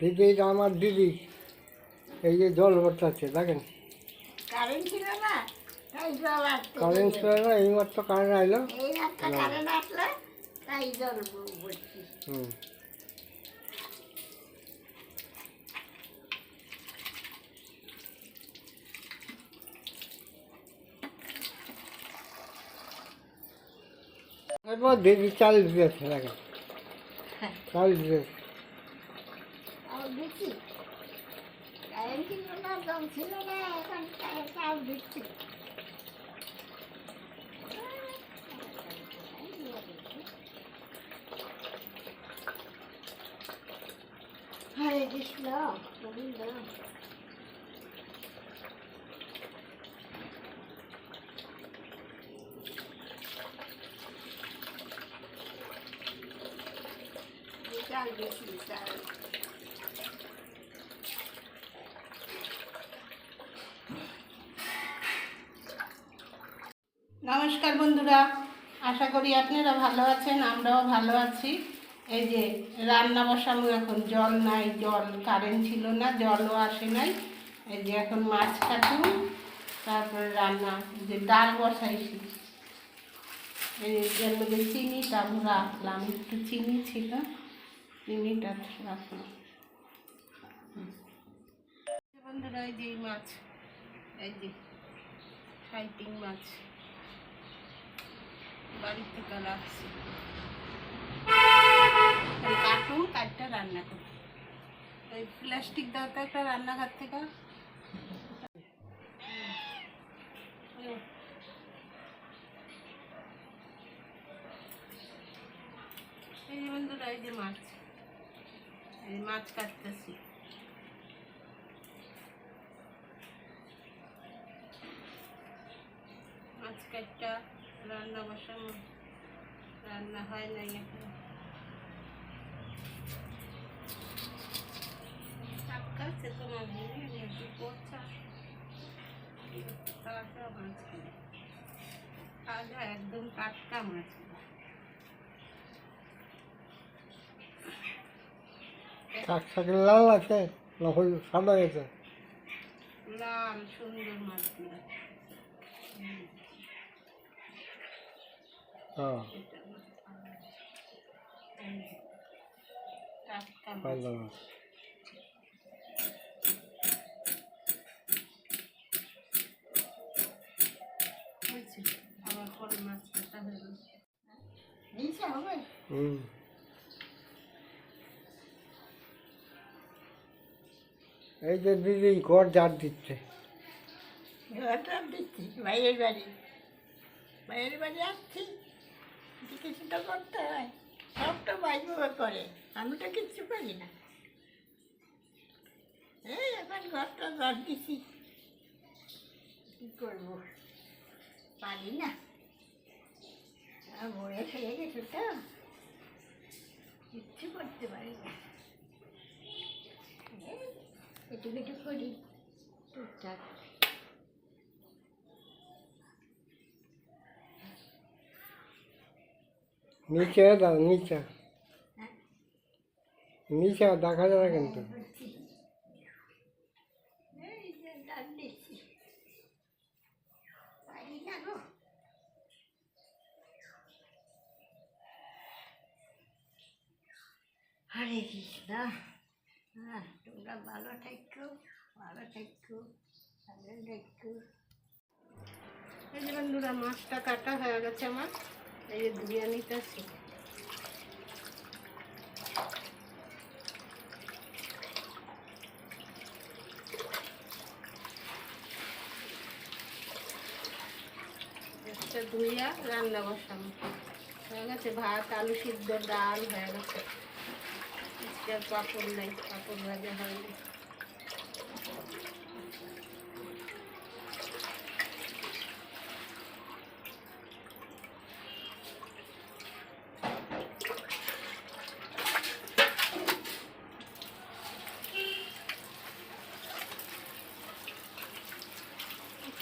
দিদি এটা আমার দিদি। এই যে জল ভরতাছে দেখেন। কারেন্ট ছিল না তাই জল কারেন্ট ছিল না এইমাত্র কারেন্ট আইলো। এই কারেন্ট আসলে তাই জল ভরছি। হুম। এরপর দিদি চাল দিয়েছে দেখেন। চাল দিয়েছে। তাও দিচ্ছি কারেন্ট ছিল না জল ছিল না এখন তাও- তাও দিচ্ছি নমস্কার বন্ধুরা, আশা করি আপনারা ভালো আছেন, আমরাও ভালো আছি। এই যে রান্না বসানো এখন, জল নাই, জল কারেন্ট ছিল না, জলও আসে নাই। এই যে এখন মাছ কাটুন, তারপরে রান্না যে ডাল বসাইছি। এর মধ্যে চিনিটা রাখলাম, একটু চিনি ছিল, চিনিটা রাখলাম। বন্ধুরা, এই যে মাছ, এই যে ফাইটিং মাছ। বাড়ি থেকে রাখছি কাটুন কাটটা রান্না করুন ওই প্লাস্টিক দাও তো একটা রান্নাঘর থেকে। এই যে বন্ধুরা, এই যে মাছ। এই মাছ কাটতেছি। মাছ কাটটা রান্না বসানো রান্না হয় নাই এখন। টাটকা আছে তো মাছ নিয়ে একটু পচা। তাজা মাছ তাজা একদম টাটকা মাছ। লাল আছে না হলুদ সাদা গেছে লাল সুন্দর মাছগুলো। মাছ ভালো। হুম। এই যে দিদি, ঘর জার দিচ্ছে। ঘরটা দিচ্ছি বাইরের বাড়ি। বাইরের বাড়ি আসছি। তো করতে হয়। সব তো বাইরে করে। আমি তো কিচ্ছু পারি না। এই এখন ঘরটা ঘর দিছি। কী করব? পারি না। বয়স হয়ে গেছে তো। কিচ্ছু করতে পারি না। একটু করি। টুকটাক। নিচে দাও নিচে। নিচে দেখা যাবে কিন্তু। হরে কৃষ্ণ। হ্যাঁ তোমরা ভালো থাকো ভালো থাকো ভালো থাকো। এই যে বন্ধুরা মাছটা কাটা হয়ে গেছে আমার। এই যে ধুয়ে ধুইয়া রান্না বসানো হয়ে গেছে ভাত, আলু সিদ্ধ, ডাল হয়ে গেছে। পাঁপড় নাই, পাঁপড় ভাজা হয়নি।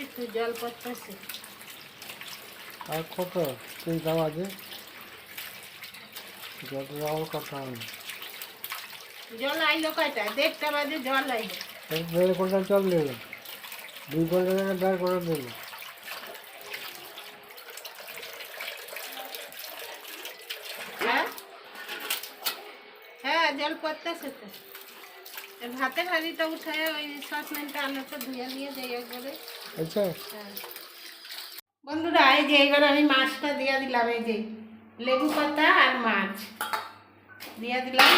একটু একটু জল পড়তেছে। আর কত? তিনটা বাজে যত যাওয়ার কথা আমি। জল আইলো কয়টা? বাজে জল আইলো। দেড় ঘণ্টা জল দিল দুই ঘণ্টা থেকে দেড় ঘণ্টা দিল। হ্যাঁ? হ্যাঁ জল পড়তেছে তো। ভাতের হাঁড়িটা উঠায় ওই সসম্যানটা আনাটা ধুয়ে নিয়ে যাই একবারে আচ্ছা। বন্ধুরা এই যে এবার আমি মাছটা দিয়ে দিলাম এই যে লেবু পাতা আর মাছ দিয়ে দিলাম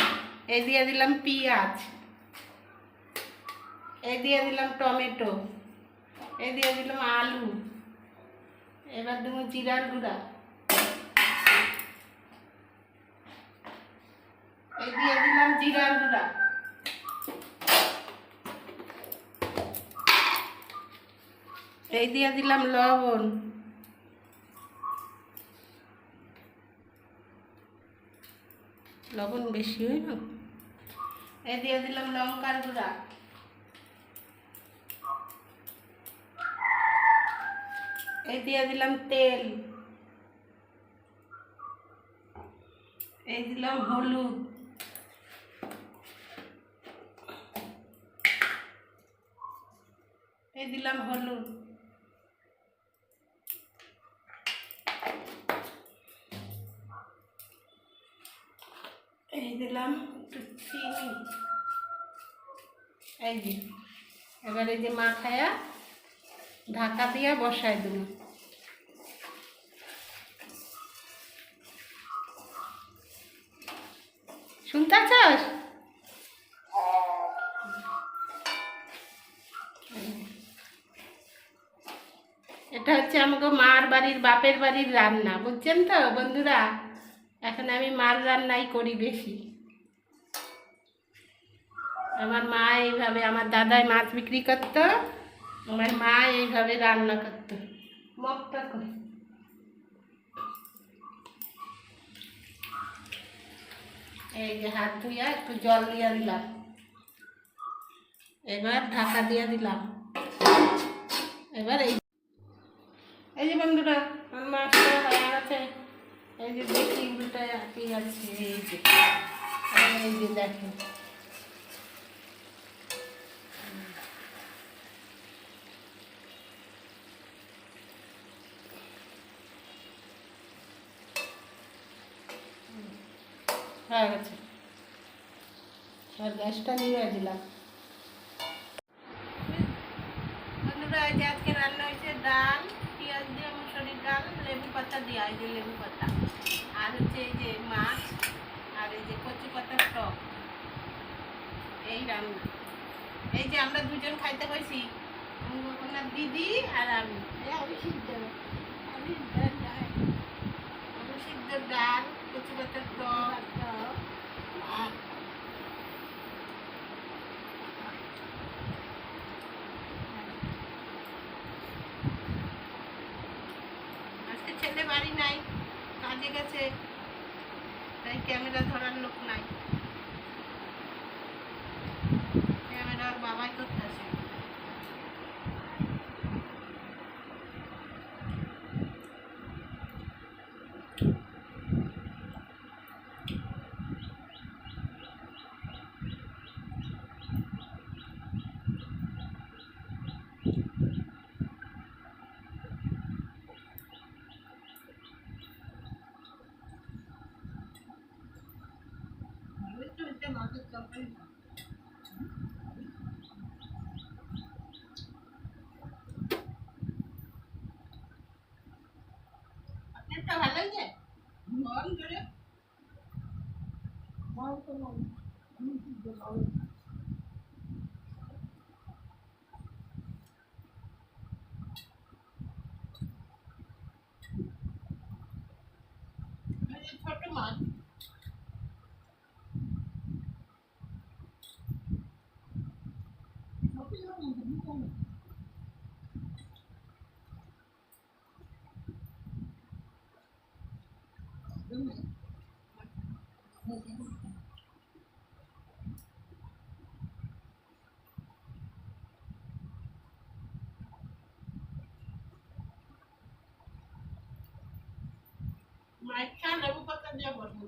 এই দিয়ে দিলাম পেঁয়াজ এই দিয়ে দিলাম টমেটো এই দিয়ে দিলাম আলু এবার দেবো জিরার গুঁড়া এই দিয়ে দিলাম জিরার গুঁড়া এই দিয়ে দিলাম লবণ। লবণ বেশি হইল এই দিয়ে দিলাম লঙ্কার গুঁড়া। এই দিয়ে দিলাম তেল। এই দিলাম হলুদ। এই দিলাম হলুদ। দিলাম একটু চিনি। এই যে, এবার এই যে মাখায়া ঢাকা দিয়া বসাই দেব। শুনতে চাস? এটা হচ্ছে আমাকে মার বাড়ির বাপের বাড়ির রান্না, বুঝছেন তো বন্ধুরা? এখন আমি মার রান্নাই করি বেশি। আমার মা এইভাবে, আমার দাদাই মাছ বিক্রি করতো, আমার মা এইভাবে রান্না করতো। মগটা করে। এই যে হাত ধুইয়া একটু জল দিয়ে দিলাম। এবার ঢাকা দিয়ে দিলাম। এবার এই এই যে বন্ধুরা, আমার মাছটা হয়ে এই যে দেখি উল্টায় আটকে যাচ্ছে এই যে এই যে দেখো হয়ে গেছে আর গ্যাসটা নিয়ে দিলাম বন্ধুরা এই যে আজকে রান্না হয়েছে ডাল পেঁয়াজ দিয়ে মুসুরির ডাল লেবু পাতা দিয়ে এই যে লেবু পাতা। আর হচ্ছে এই যে মাছ আর এই যে কচু পাতার টক এই রান্না। এই যে আমরা দুজন খাইতে হয়েছি ওনার দিদি আর আমি। এই আমি সিদ্ধ ডাল। কচু পাতার টক আর আজকে ছেলে বাড়ি নাই কাজে গেছে তাই ক্যামেরা ধরার লোক নাই ক্যামেরা ওর বাবাই করতেছে মাছের তরকারি আপনারটা ভালো হয়েছে গরম করে এই যে ছোট মাছ মাইখা লেবু পাতা দিয়ে বসানো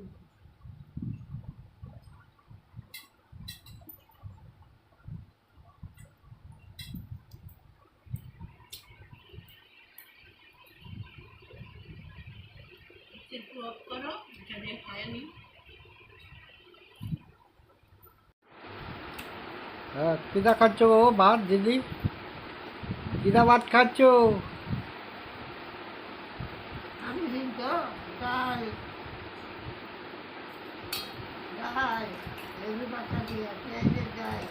একটু অফ করো এটা দিয়ে হয়নি হ্যাঁ কিদা খাচ্ছ গো ভাত দিদি? কিদা ভাত খাচ্ছ? আমি সিদ্ধ ডাল ডাল লেবু পাতা দিয়ে পেঁয়াজের ডাল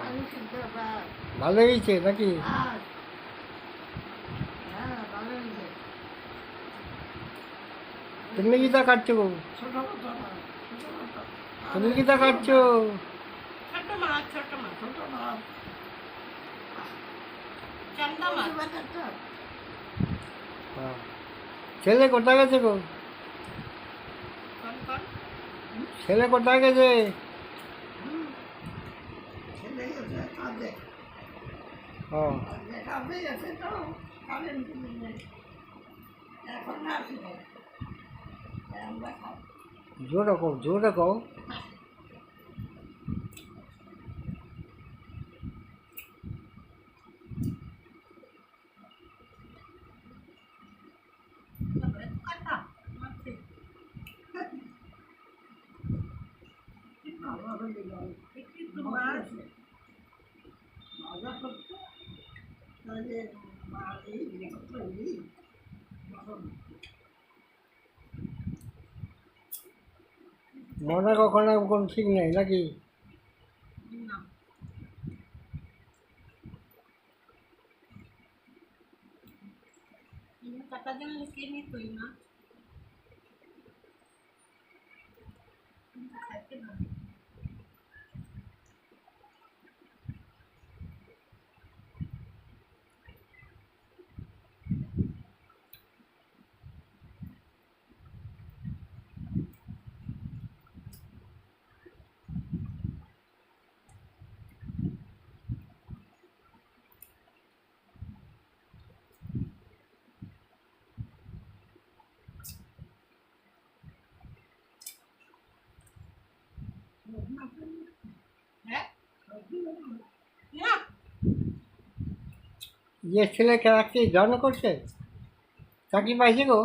আলু ভাত ভালো হয়েছে নাকি? হ্যাঁ ভালো হয়েছে তুমি কিদা খাচ্ছ গো ছোটো মতো মাছ ছোটো মতো তুমি কিদা খাচ্ছ ছোট মাছ ছোট মাছ ছোটো মাছ চান্দা মাছ লেবু পাতাটা হ্যাঁ ছেলে কোথায় গেছে গো? ছেলে কোথায় গেছে? ও। এখন জোরে কও জোরে কও কাটা ভালো হয়ে গেল একটু মাছ মজা করতো তাহলে মা এই তৈরি মনে কখনো কোন ঠিক নেই নাকি না jangan kini যে ছেলে রাখছে জন্ম করছে চাকরি পাইছে গো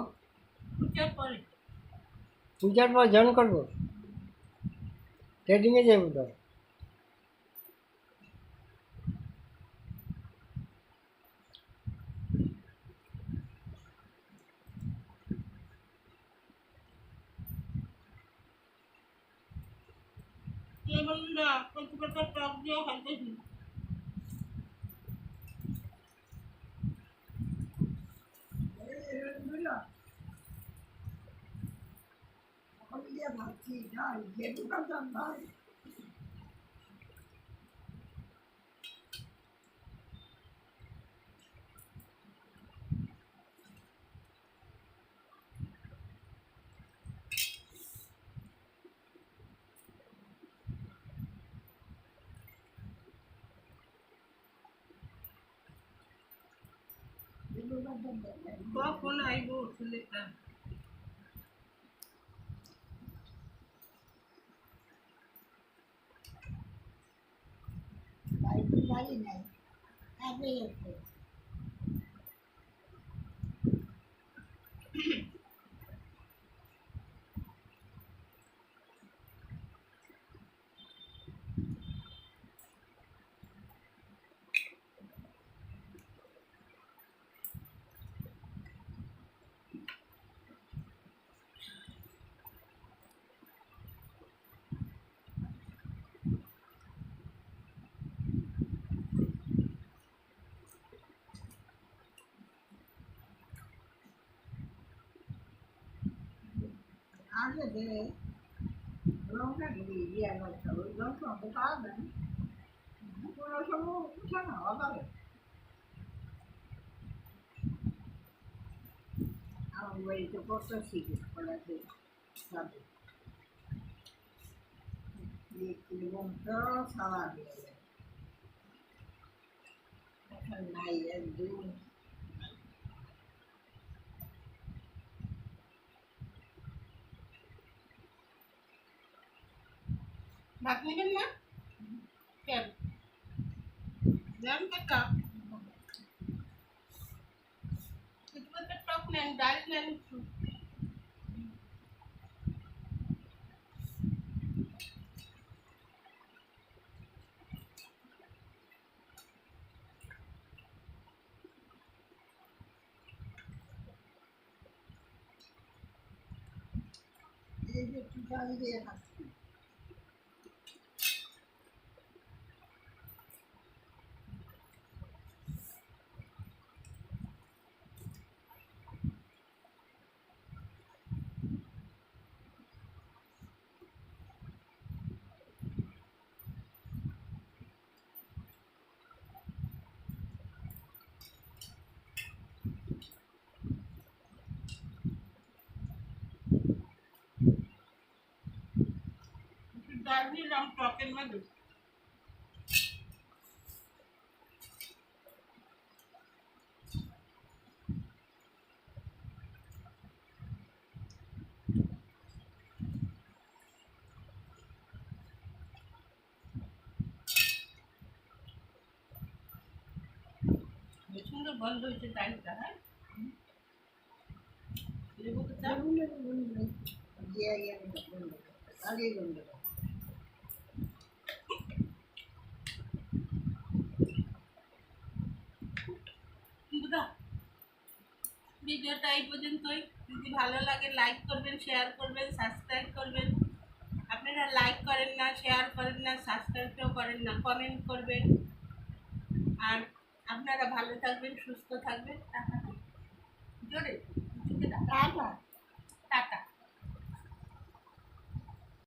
পূজার পর জয়েন করব ট্রেডিংয়ে যাব তো Thank you. Kau pun air buat sulit lah. বাড়ি নাই কাজে গেছে আগে যে রংটা দিয়ে গেছে ওই রং সঙ্গে পাবেন কোনো সময় উঠে না অভাবে আমার বাড়িতে কত শিখে কলাতে যাবে এবং তো সারা দিয়ে যায় এখন নাই একদিন ভাত নেবেন না কেন দেন একটা টক নেন ডাল নেন একটু ये जो डाल दिया দিলাম টকের মধ্যে বেশ সুন্দর বন্ধ হয়েছে টাইমটা হ্যাঁ লেবু তো চাপ দিয়ে গিয়ে আমি বন্ধ করতে আগেই বন্ধ করতে বন্ধুরা ভিডিওটা এই পর্যন্তই। যদি ভালো লাগে লাইক করবেন শেয়ার করবেন সাবস্ক্রাইব করবেন। আপনারা লাইক করেন না শেয়ার করেন না সাবস্ক্রাইবও করেন না কমেন্ট করবেন। আর আপনারা ভালো থাকবেন সুস্থ থাকবেন। টাটা। জোরে টাটা।